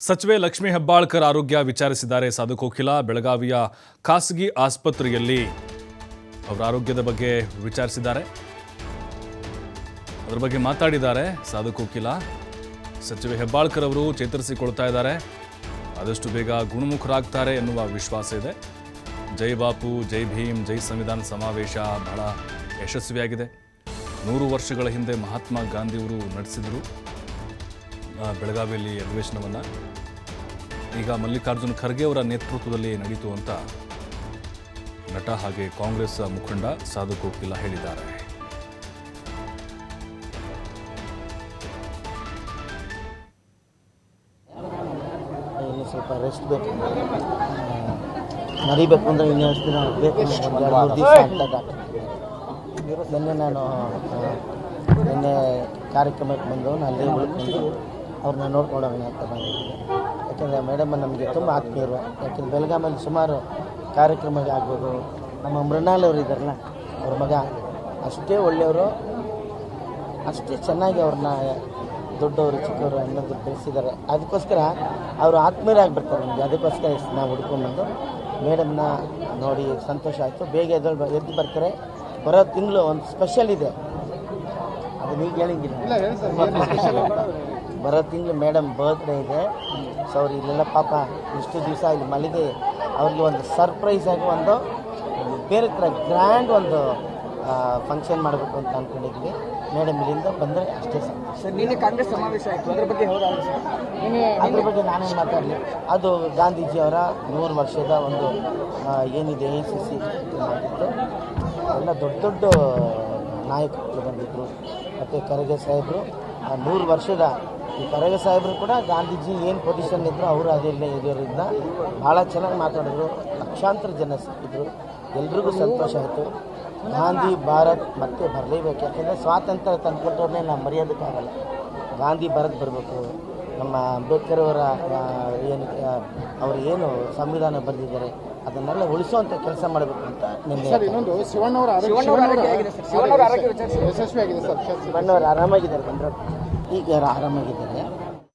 ಸಚಿವೆ ಲಕ್ಷ್ಮೀ ಹೆಬ್ಬಾಳ್ಕರ್ ಆರೋಗ್ಯ ವಿಚಾರಿಸಿದ್ದಾರೆ. ಸಾಧು ಕೋಕಿಲ ಬೆಳಗಾವಿಯ ಖಾಸಗಿ ಆಸ್ಪತ್ರೆಯಲ್ಲಿ ಅವರ ಆರೋಗ್ಯದ ಬಗ್ಗೆ ವಿಚಾರಿಸಿದ್ದಾರೆ. ಅದರ ಬಗ್ಗೆ ಮಾತಾಡಿದ್ದಾರೆ ಸಾಧು ಕೋಕಿಲ. ಸಚಿವೆ ಹೆಬ್ಬಾಳ್ಕರ್ ಅವರು ಚೇತರಿಸಿಕೊಳ್ತಾ ಇದ್ದಾರೆ. ಆದಷ್ಟು ಬೇಗ ಗುಣಮುಖರಾಗ್ತಾರೆ ಎನ್ನುವ ವಿಶ್ವಾಸ ಇದೆ. ಜೈ ಬಾಪು, ಜೈ ಭೀಮ್, ಜೈ ಸಂವಿಧಾನ ಸಮಾವೇಶ ಬಹಳ ಯಶಸ್ವಿಯಾಗಿದೆ. ನೂರು ವರ್ಷಗಳ ಹಿಂದೆ ಮಹಾತ್ಮ ಗಾಂಧಿಯವರು ನಡೆಸಿದರು. ಬೆಳಗಾವಿಯಲ್ಲಿ ಅಧಿವೇಶನವನ್ನು ಈಗ ಮಲ್ಲಿಕಾರ್ಜುನ ಖರ್ಗೆ ಅವರ ನೇತೃತ್ವದಲ್ಲಿ ನಡೀತು ಅಂತ ನಟ ಹಾಗೆ ಕಾಂಗ್ರೆಸ್ ಮುಖಂಡ ಸಾಧು ಕೋಕಿಲ ಹೇಳಿದ್ದಾರೆ. ಸ್ವಲ್ಪ ರೆಸ್ಟ್ ಬೇಕು. ಮರಿಬೇಕು ಅಂದರೆ ದಿನ ಬೇಕು ಮೂರು ದಿವಸ ನಿನ್ನೆ ನಾನು ನಿನ್ನೆ ಕಾರ್ಯಕ್ರಮಕ್ಕೆ ಬಂದು ನಾನು ಲೀವ್ ಉಳ್ಕೊಂಡು ಅವ್ರನ್ನ ನೋಡ್ಕೊಳ್ಳೋಣ ಅಂತ ಬಂದಿದ್ದೀವಿ. ಯಾಕೆಂದರೆ ಮೇಡಮ್ ನಮಗೆ ತುಂಬ ಆತ್ಮೀಯರು. ಯಾಕೆಂದರೆ ಬೆಳಗಾಮಲ್ಲಿ ಸುಮಾರು ಕಾರ್ಯಕ್ರಮಗಳಾಗ್ಬೋದು ನಮ್ಮ ಮೃಣಾಲ್ ಅವರು ಇದ್ದಾರಲ್ಲ ಅವ್ರ ಮಗ. ಅಷ್ಟೇ ಒಳ್ಳೆಯವರು. ಅಷ್ಟೇ ಚೆನ್ನಾಗಿ ಅವ್ರನ್ನ ದೊಡ್ಡವರು ಚಿಕ್ಕವರು ಅನ್ನೋದು ಬೆಳೆಸಿದ್ದಾರೆ ಅದಕ್ಕೋಸ್ಕರ ಅವರು ಆತ್ಮೀಯರಾಗ್ಬಿಡ್ತಾರೆ ನಮಗೆ. ಅದಕ್ಕೋಸ್ಕರ ಇಷ್ಟು ನಾವು ಹುಡ್ಕೊಂಡ್ಬಂದು ಮೇಡಮ್ನ ನೋಡಿ ಸಂತೋಷ ಆಯಿತು. ಬೇಗ ಎದ್ದು ಎದ್ದು ಬರ್ತಾರೆ. ಬರೋ ತಿಂಗಳು ಒಂದು ಸ್ಪೆಷಲ್ ಇದೆ. ಅದು ಈಗ ಹೇಳಿಂಗಿಲ್ಲ. ಸ್ಪೆಷಲ್ ಬರೋ ತಿಂಗಳು ಮೇಡಮ್ ಬರ್ತ್ಡೇ ಇದೆ. ಸೊ ಅವ್ರು ಇಲ್ಲೆಲ್ಲ ಪಾಪ ಇಷ್ಟು ದಿವಸ ಇಲ್ಲಿ ಮಲ್ಲಿಗೆ ಅವ್ರಿಗೆ ಒಂದು ಸರ್ಪ್ರೈಸ್ ಆಗಿ ಒಂದು ಬೇರೆ ಥರ ಗ್ರ್ಯಾಂಡ್ ಒಂದು ಫಂಕ್ಷನ್ ಮಾಡಬೇಕು ಅಂತ ಅಂದ್ಕೊಂಡಿದ್ವಿ ಮೇಡಮ್ ಇಲ್ಲಿಂದ ಬಂದರೆ ಅಷ್ಟೇ ಸರ್ ಸರ್ ನಿನ್ನೆ ಕಾಂಗ್ರೆಸ್ ಸಮಾವೇಶ ಆಯಿತು. ಅದ್ರ ಬಗ್ಗೆ ಹೌದಾ ಸರ್ ನಿನ್ನೆ ಅದ್ರ ಬಗ್ಗೆ ನಾನೇನು ಮಾತಾಡಲಿ ಅದು ಗಾಂಧೀಜಿಯವರ ನೂರು ವರ್ಷದ ಒಂದು ಏನಿದೆ ಎ ಸಿ ಸಿ ಮಾಡಿದ್ದು ಎಲ್ಲ ದೊಡ್ಡ ದೊಡ್ಡ ನಾಯಕರು ಬಂದಿದ್ದರು ಮತ್ತು ಕರಗೆ ಸಾಹೇಬರು ಆ ನೂರು ವರ್ಷದ ಈ ಕರಗ ಸಾಹೇಬರು ಕೂಡ ಗಾಂಧೀಜಿ ಏನು ಪೊಸಿಷನ್ ಇದ್ರು ಅವರು ಅದೆಲ್ಲ ಇದರಿಂದ ಭಾಳ ಚೆನ್ನಾಗಿ ಮಾತಾಡಿದ್ರು. ಲಕ್ಷಾಂತರ ಜನ ಸಿಕ್ಕಿದ್ರು. ಎಲ್ರಿಗೂ ಸಂತೋಷ ಆಯಿತು. ಗಾಂಧಿ ಭಾರತ್ ಮತ್ತೆ ಬರಲೇಬೇಕು. ಯಾಕಂದರೆ ಸ್ವಾತಂತ್ರ್ಯ ತಂದುಕೊಟ್ಟವ್ರನ್ನೇ ನಾವು ಮರೆಯೋದಕ್ಕಾಗಲ್ಲ. ಗಾಂಧಿ ಭಾರತ್ ಬರಬೇಕು. ನಮ್ಮ ಅಂಬೇಡ್ಕರ್ ಅವರ ಏನು ಅವರು ಏನು ಸಂವಿಧಾನ ಬರೆದಿದ್ದಾರೆ ಅದನ್ನೆಲ್ಲ ಉಳಿಸುವಂಥ ಕೆಲಸ ಮಾಡಬೇಕು ಅಂತ ಇನ್ನೊಂದು ಶಿವಣ್ಣವರ ಹೇಗಿದೆ ಸರ್. ಶಿವಣ್ಣವರ ಆರೋಗ್ಯ ವಿಚಾರಿಸಿ ಯಶಸ್ವಿ ಆಗಿದೆ ಸರ್. ಬಣ್ಣವರು ಆರಾಮಾಗಿದ್ದಾರೆ ಬಂದರು. ಈಗ ಆರಾಮಾಗಿದ್ದಾರೆ